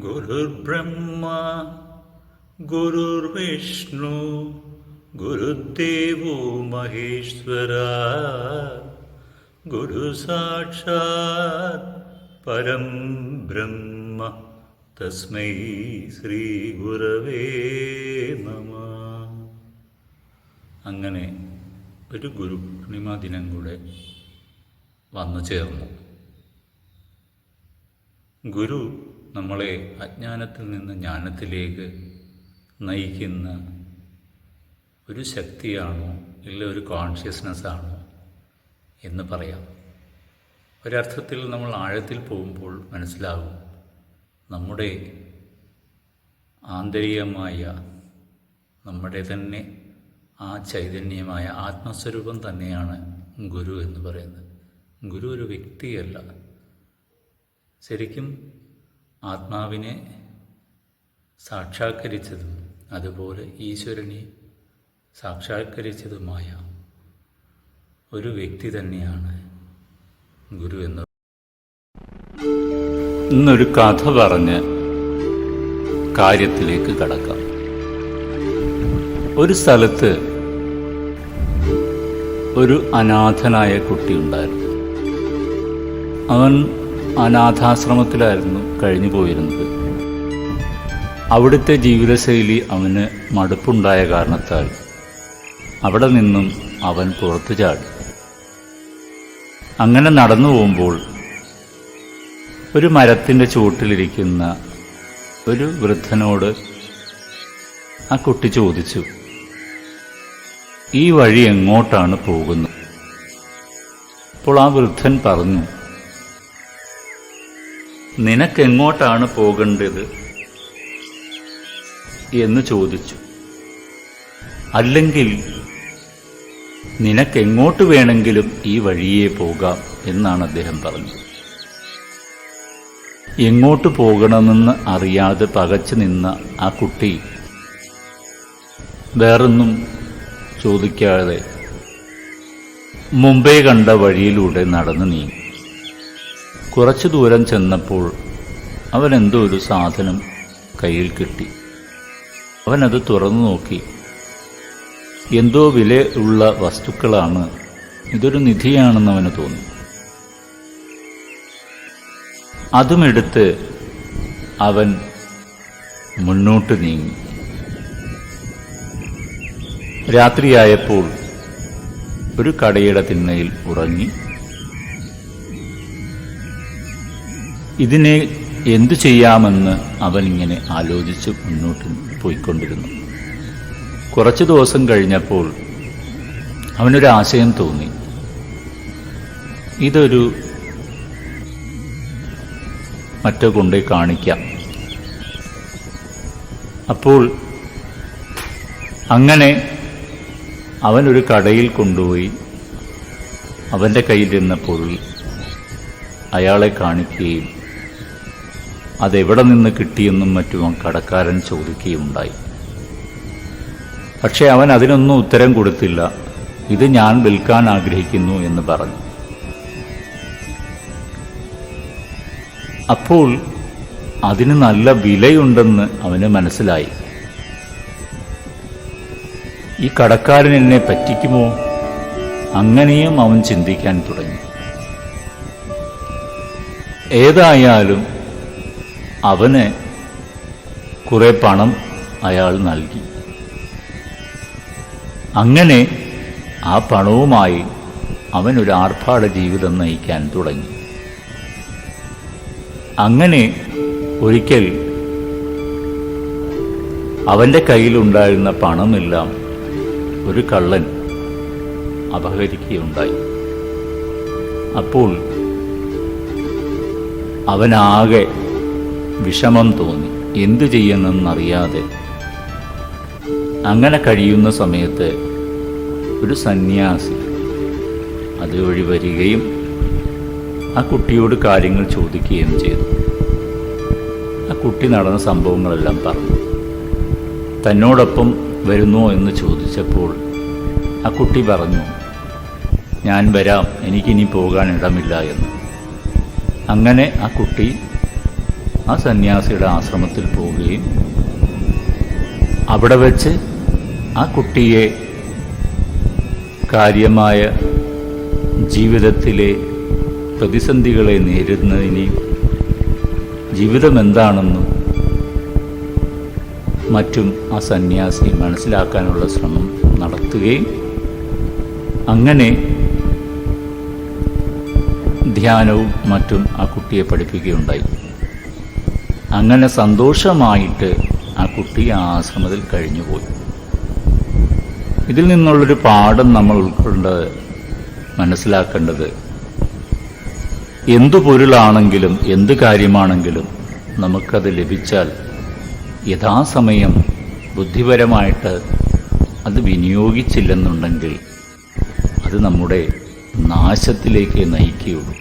गुरुर्ब्रह्मा गुरुर्विष्णु गुरुदेवो महेश्वरा गुरुसाक्षात् परं ब्रह्म तस्मै ശ്രീഗുരവേ നമ അങ്ങനെ ഒരു ഗുരു പൂർണിമ ദിനം കൂടെ വന്നു ചേർന്നു ഗുരു നമ്മളെ അജ്ഞാനത്തിൽ നിന്ന് ജ്ഞാനത്തിലേക്ക് നയിക്കുന്ന ഒരു ശക്തിയാണോ ഇല്ല ഒരു കോൺഷ്യസ്നെസ്സാണോ എന്ന് പറയാം. ഒരർത്ഥത്തിൽ നമ്മൾ ആഴത്തിൽ പോകുമ്പോൾ മനസ്സിലാകും നമ്മുടെ ആന്തരികമായ നമ്മുടെ തന്നെ ആ ചൈതന്യമായ ആത്മസ്വരൂപം തന്നെയാണ് ഗുരു എന്ന് പറയുന്നത്. ഗുരു ഒരു വ്യക്തിയല്ല. ശരിക്കും ആത്മാവിനെ സാക്ഷാത്കരിച്ചതും അതുപോലെ ഈശ്വരനെ സാക്ഷാത്കരിച്ചതുമായ ഒരു വ്യക്തി തന്നെയാണ് ഗുരു എന്ന് ഇന്നൊരു കഥ പറഞ്ഞ് കാര്യത്തിലേക്ക് കടക്കാം. ഒരു സ്ഥലത്ത് ഒരു അനാഥനായ കുട്ടി ഉണ്ടായിരുന്നു. അവൻ അനാഥാശ്രമത്തിലായിരുന്നു കഴിഞ്ഞു പോയിരുന്നത് അവിടുത്തെ ജീവിതശൈലി അവന് മടുപ്പുണ്ടായ കാരണത്താൽ അവിടെ നിന്നും അവൻ പുറത്തു ചാടി. അങ്ങനെ നടന്നു പോകുമ്പോൾ ഒരു മരത്തിന്റെ ചുവട്ടിലിരിക്കുന്ന ഒരു വൃദ്ധനോട് ആ കുട്ടി ചോദിച്ചു ഈ വഴി എങ്ങോട്ടാണ് പോകുന്നത്? അപ്പോൾ ആ വൃദ്ധൻ പറഞ്ഞു നിനക്കെങ്ങോട്ടാണ് പോകേണ്ടത്? എന്ന് ചോദിച്ചു. അല്ലെങ്കിൽ നിനക്കെങ്ങോട്ട് വേണമെങ്കിലും ഈ വഴിയേ പോകാം എന്നാണ് അദ്ദേഹം പറഞ്ഞത്. എങ്ങോട്ട് പോകണമെന്ന് അറിയാതെ പകച്ചു നിന്ന ആ കുട്ടി വേറൊന്നും ചോദിക്കാതെ മുംബൈ കണ്ട വഴിയിലൂടെ നടന്നു നീങ്ങി. കുറച്ചു ദൂരം ചെന്നപ്പോൾ അവൻ എന്തോ ഒരു സാധനം കയ്യിൽ കിട്ടി. അവനത് തുറന്നു നോക്കി. എന്തോ വില ഉള്ള വസ്തുക്കളാണ്. ഇതൊരു നിധിയാണെന്ന് അവന് തോന്നി. അതുമെടുത്ത് അവൻ മുന്നോട്ട് നീങ്ങി. രാത്രിയായപ്പോൾ ഒരു കടയുടെ തിണ്ണയിൽ ഉറങ്ങി. ഇതിനെ എന്തു ചെയ്യാമെന്ന് അവൻ ഇങ്ങനെ ആലോചിച്ച് മുന്നോട്ട് പോയിക്കൊണ്ടിരുന്നു. കുറച്ച് ദിവസം കഴിഞ്ഞപ്പോൾ അവനൊരു ആശയം തോന്നി. ഇതൊരു മറ്റോ കൊണ്ടേ കാണിക്കാം. അപ്പോൾ അങ്ങനെ അവനൊരു കടയിൽ കൊണ്ടുപോയി അവന്റെ കയ്യിലിരുന്ന പൊരുൾ അയാളെ കാണിക്കുകയും അതെവിടെ നിന്ന് കിട്ടിയെന്നും മറ്റും കടക്കാരൻ ചോദിക്കുകയുണ്ടായി. പക്ഷേ അവൻ അതിനൊന്നും ഉത്തരം കൊടുത്തില്ല. ഇത് ഞാൻ വിൽക്കാൻ ആഗ്രഹിക്കുന്നു എന്ന് പറഞ്ഞു. അപ്പോൾ അതിന് നല്ല വിലയുണ്ടെന്ന് അവന് മനസ്സിലായി. ഈ കടക്കാരൻ എന്നെ പറ്റിക്കുമോ? അങ്ങനെയും അവൻ ചിന്തിക്കാൻ തുടങ്ങി. ഏതായാലും അവന് കുറെ പണം അയാൾ നൽകി. അങ്ങനെ ആ പണവുമായി അവനൊരു ആർഭാട ജീവിതം നയിക്കാൻ തുടങ്ങി. അങ്ങനെ ഒരിക്കൽ അവന്റെ കയ്യിലുണ്ടായിരുന്ന പണമെല്ലാം ഒരു കള്ളൻ അപഹരിക്കുകയുണ്ടായി. അപ്പോൾ അവനാകെ വിഷമം തോന്നി. എന്തു ചെയ്യണമെന്നറിയാതെ അങ്ങനെ കഴിയുന്ന സമയത്ത് ഒരു സന്യാസി അതുവഴി വരികയും ആ കുട്ടിയോട് കാര്യങ്ങൾ ചോദിക്കുകയും ചെയ്തു. ആ കുട്ടി നടന്ന സംഭവങ്ങളെല്ലാം പറഞ്ഞു. തന്നോടൊപ്പം വരുന്നോ എന്ന് ചോദിച്ചപ്പോൾ ആ കുട്ടി പറഞ്ഞു ഞാൻ വരാം എനിക്കിനി പോകാൻ ഇടമില്ല എന്ന്. അങ്ങനെ ആ കുട്ടി ആ സന്യാസിയുടെ ആശ്രമത്തിൽ പോവുകയും അവിടെ വെച്ച് ആ കുട്ടിയെ കാര്യമായ ജീവിതത്തിലെ പ്രതിസന്ധികളെ നേരിടുന്നതിനെയും ജീവിതം എന്താണെന്നും മറ്റും ആ സന്യാസി മനസ്സിലാക്കാനുള്ള ശ്രമം നടത്തുകയും അങ്ങനെ ധ്യാനവും മറ്റും ആ കുട്ടിയെ പഠിപ്പിക്കുകയുണ്ടായി. അങ്ങനെ സന്തോഷമായിട്ട് ആ കുട്ടി ആശ്രമത്തിൽ കഴിഞ്ഞുപോയി. ഇതിൽ നിന്നുള്ളൊരു പാഠം നമ്മൾ ഉൾക്കൊണ്ട് മനസ്സിലാക്കേണ്ടത് എന്തു പൊരുളാണെങ്കിലും എന്ത് കാര്യമാണെങ്കിലും നമുക്കത് ലഭിച്ചാൽ യഥാസമയം ബുദ്ധിപരമായിട്ട് അത് വിനിയോഗിച്ചില്ലെന്നുണ്ടെങ്കിൽ അത് നമ്മുടെ നാശത്തിലേക്ക് നയിക്കുകയുള്ളൂ.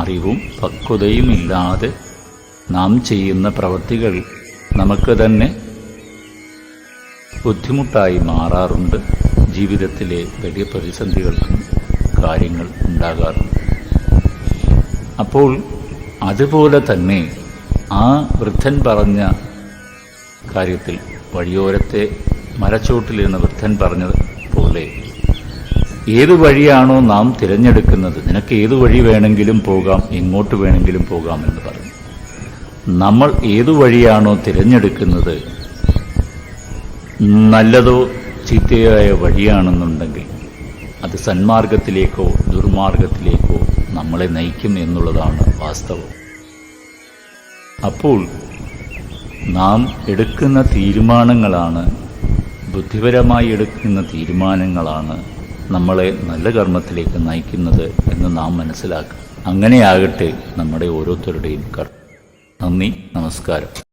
അറിവും പക്വതയും ഇല്ലാതെ നാം ചെയ്യുന്ന പ്രവൃത്തികൾ നമുക്ക് തന്നെ ബുദ്ധിമുട്ടായി മാറാറുണ്ട്. ജീവിതത്തിലെ വലിയ പ്രതിസന്ധികൾക്കും കാര്യങ്ങൾ ഉണ്ടാകാറുണ്ട്. അപ്പോൾ അതുപോലെ തന്നെ ആ വൃദ്ധൻ പറഞ്ഞ കാര്യത്തിൽ വഴിയോരത്തെ മരച്ചോട്ടിലിരുന്ന വൃദ്ധൻ പറഞ്ഞത് പോലെ ഏത് വഴിയാണോ നാം തിരഞ്ഞെടുക്കുന്നത് നിനക്ക് ഏത് വഴി വേണമെങ്കിലും പോകാം എങ്ങോട്ട് വേണമെങ്കിലും പോകാം എന്ന് പറഞ്ഞു. നമ്മൾ ഏതു വഴിയാണോ തിരഞ്ഞെടുക്കുന്നത്? നല്ലതോ ചീത്തയായ വഴിയാണെന്നുണ്ടെങ്കിൽ അത് സന്മാർഗത്തിലേക്കോ ദുർമാർഗത്തിലേക്കോ നമ്മളെ നയിക്കും എന്നുള്ളതാണ് വാസ്തവം. അപ്പോൾ നാം എടുക്കുന്ന തീരുമാനങ്ങളാണ് ബുദ്ധിപരമായി എടുക്കുന്ന തീരുമാനങ്ങളാണ് നമ്മളെ നല്ല കർമ്മത്തിലേക്ക് നയിക്കുന്നത് എന്ന് നാം മനസ്സിലാക്കുക. അങ്ങനെയാകട്ടെ നമ്മുടെ ഓരോരുത്തരുടെയും കർമ്മം. നന്ദി നമസ്കാരം.